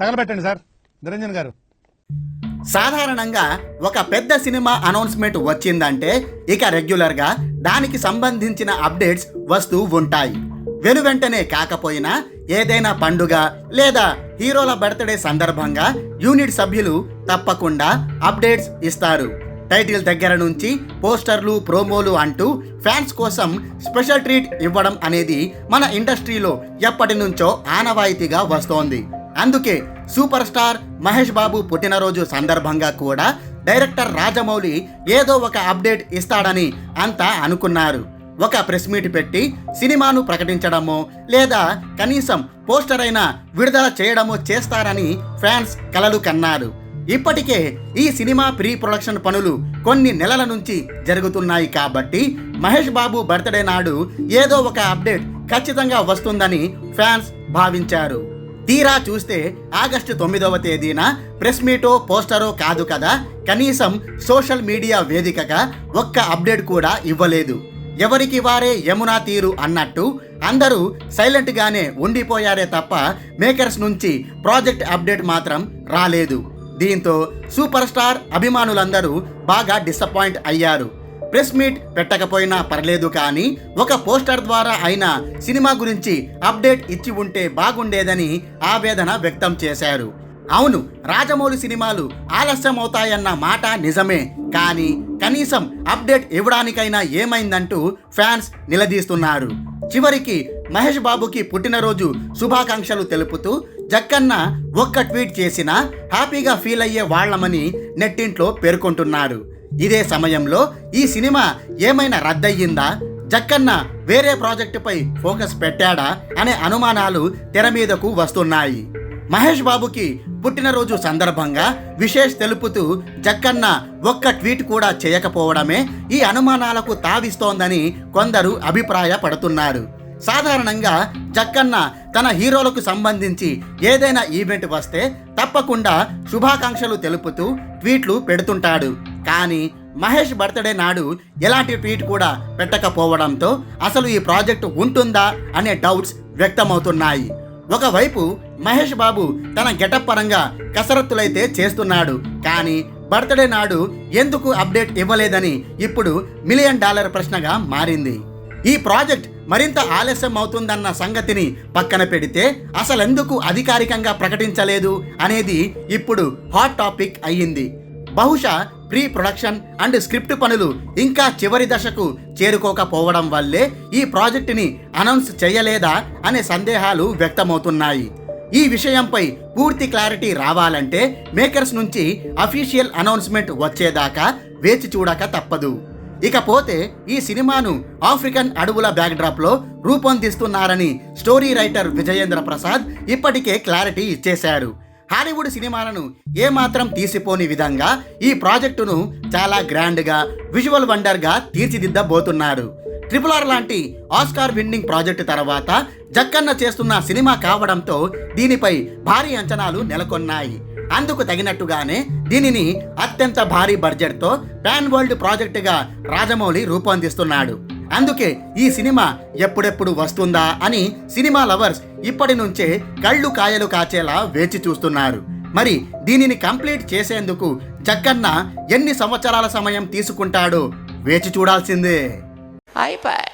తగలబెట్టండి sir. Niranjan గారు. సాధారణంగా ఒక పెద్ద సినిమా అనౌన్స్మెంట్ వచ్చిందంటే ఇక రెగ్యులర్గా దానికి సంబంధించిన అప్డేట్స్ వస్తూ ఉంటాయి. వెనువెంటనే కాకపోయినా ఏదైనా పండుగ లేదా హీరోల బర్త్డే సందర్భంగా యూనిట్ సభ్యులు తప్పకుండా అప్డేట్స్ ఇస్తారు. టైటిల్ దగ్గర నుంచి పోస్టర్లు ప్రోమోలు అంటూ ఫ్యాన్స్ కోసం స్పెషల్ ట్రీట్ ఇవ్వడం అనేది మన ఇండస్ట్రీలో ఎప్పటి నుంచో ఆనవాయితీగా వస్తోంది. అందుకే సూపర్ స్టార్ మహేష్ బాబు పుట్టినరోజు సందర్భంగా కూడా డైరెక్టర్ రాజమౌళి ఏదో ఒక అప్డేట్ ఇస్తాడని అంతా అనుకున్నారు. ఒక ప్రెస్ మీట్ పెట్టి సినిమాను ప్రకటించడమో లేదా కనీసం పోస్టర్ అయినా విడుదల చేయడమో చేస్తారని ఫ్యాన్స్ కలలు కన్నారు. ఇప్పటికే ఈ సినిమా ప్రీ ప్రొడక్షన్ పనులు కొన్ని నెలల నుంచి జరుగుతున్నాయి కాబట్టి మహేష్ బాబు బర్త్డే నాడు ఏదో ఒక అప్డేట్ ఖచ్చితంగా వస్తుందని ఫ్యాన్స్ భావించారు. తీరా చూస్తే ఆగస్టు తొమ్మిదవ తేదీన ప్రెస్ మీటో పోస్టరో కాదు కదా. కనీసం సోషల్ మీడియా వేదికగా ఒక్క అప్డేట్ కూడా ఇవ్వలేదు. ఎవరికి వారే యమునా తీరు అన్నట్టు అందరూ సైలెంట్గానే ఉండిపోయారే తప్ప మేకర్స్ నుంచి ప్రాజెక్ట్ అప్డేట్ మాత్రం రాలేదు. దీంతో సూపర్ స్టార్ అభిమానులందరూ బాగా డిసప్పాయింట్ అయ్యారు. ప్రెస్ మీట్ పెట్టకపోయినా పర్లేదు కానీ ఒక పోస్టర్ ద్వారా అయినా సినిమా గురించి అప్డేట్ ఇచ్చి ఉంటే బాగుండేదని ఆవేదన వ్యక్తం చేశారు. అవును రాజమౌళి సినిమాలు ఆలస్యం అవుతాయన్న మాట నిజమే కానీ కనీసం అప్డేట్ ఇవ్వడానికైనా ఏమైందంటూ ఫ్యాన్స్ నిలదీస్తున్నారు. చివరికి మహేష్ బాబుకి పుట్టినరోజు శుభాకాంక్షలు తెలుపుతూ జక్కన్న ఒక్క ట్వీట్ చేసినా హ్యాపీగా ఫీల్ అయ్యే వాళ్ళమని నెట్టింట్లో పేర్కొంటున్నారు ఇదే సమయంలో ఈ సినిమా ఏమైనా రద్దయ్యిందా? జక్కన్న వేరే ప్రాజెక్టుపై ఫోకస్ పెట్టాడా? అనే అనుమానాలు తెర మీదకు వస్తున్నాయి. మహేష్ బాబుకి పుట్టినరోజు సందర్భంగా విశేష్ తెలుపుతూ జక్కన్న ఒక్క ట్వీట్ కూడా చేయకపోవడమే ఈ అనుమానాలకు తావిస్తోందని కొందరు అభిప్రాయపడుతున్నారు. సాధారణంగా జక్కన్న తన హీరోలకు సంబంధించి ఏదైనా ఈవెంట్ వస్తే తప్పకుండా శుభాకాంక్షలు తెలుపుతూ ట్వీట్లు పెడుతుంటాడు. కానీ మహేష్ బర్త్డే నాడు ఎలాంటి ట్వీట్ కూడా పెట్టకపోవడంతో అసలు ఈ ప్రాజెక్టు ఉంటుందా అనే డౌట్స్ వ్యక్తమవుతున్నాయి. ఒకవైపు మహేష్ బాబు తన గెటప్ పరంగా కసరత్తులైతే చేస్తున్నాడు కానీ బర్త్డే నాడు ఎందుకు అప్డేట్ ఇవ్వలేదని ఇప్పుడు మిలియన్ డాలర్ ప్రశ్నగా మారింది. ఈ ప్రాజెక్ట్ మరింత ఆలస్యం అవుతుందన్న సంగతిని పక్కన పెడితే అసలెందుకు అధికారికంగా ప్రకటించలేదు అనేది ఇప్పుడు హాట్ టాపిక్ అయ్యింది. బహుశా ప్రీ ప్రొడక్షన్ అండ్ స్క్రిప్ట్ పనులు ఇంకా చివరి దశకు చేరుకోకపోవడం వల్లే ఈ ప్రాజెక్టుని అనౌన్స్ చేయలేదా అనే సందేహాలు వ్యక్తమవుతున్నాయి. ఈ విషయంపై పూర్తి క్లారిటీ రావాలంటే మేకర్స్ నుంచి అఫీషియల్ అనౌన్స్మెంట్ వచ్చేదాకా వేచి చూడక తప్పదు. ఇకపోతే ఈ సినిమాను ఆఫ్రికన్ అడవుల బ్యాక్డ్రాప్లో రూపొందిస్తున్నారని స్టోరీ రైటర్ విజయేంద్ర ప్రసాద్ ఇప్పటికే క్లారిటీ ఇచ్చేశారు. హాలీవుడ్ సినిమాలను ఏమాత్రం తీసిపోని విధంగా ఈ ప్రాజెక్టును చాలా గ్రాండ్గా విజువల్ వండర్గా తీర్చిదిద్దబోతున్నాడు. ట్రిపుల్ ఆర్ లాంటి ఆస్కార్ విన్నింగ్ ప్రాజెక్టు తర్వాత జక్కన్న చేస్తున్న సినిమా కావడంతో దీనిపై భారీ అంచనాలు నెలకొన్నాయి. అందుకు తగినట్టుగానే దీనిని అత్యంత భారీ బడ్జెట్తో పాన్ వరల్డ్ ప్రాజెక్టుగా రాజమౌళి రూపొందిస్తున్నాడు. అందుకే ఈ సినిమా ఎప్పుడెప్పుడు వస్తుందా అని సినిమా లవర్స్ ఇప్పటి నుంచే కళ్ళు కాయలు కాచేలా వేచి చూస్తున్నారు. మరి దీనిని కంప్లీట్ చేసేందుకు జక్కన్న ఎన్ని సంవత్సరాల సమయం తీసుకుంటాడో వేచి చూడాల్సిందే. అయిపోయి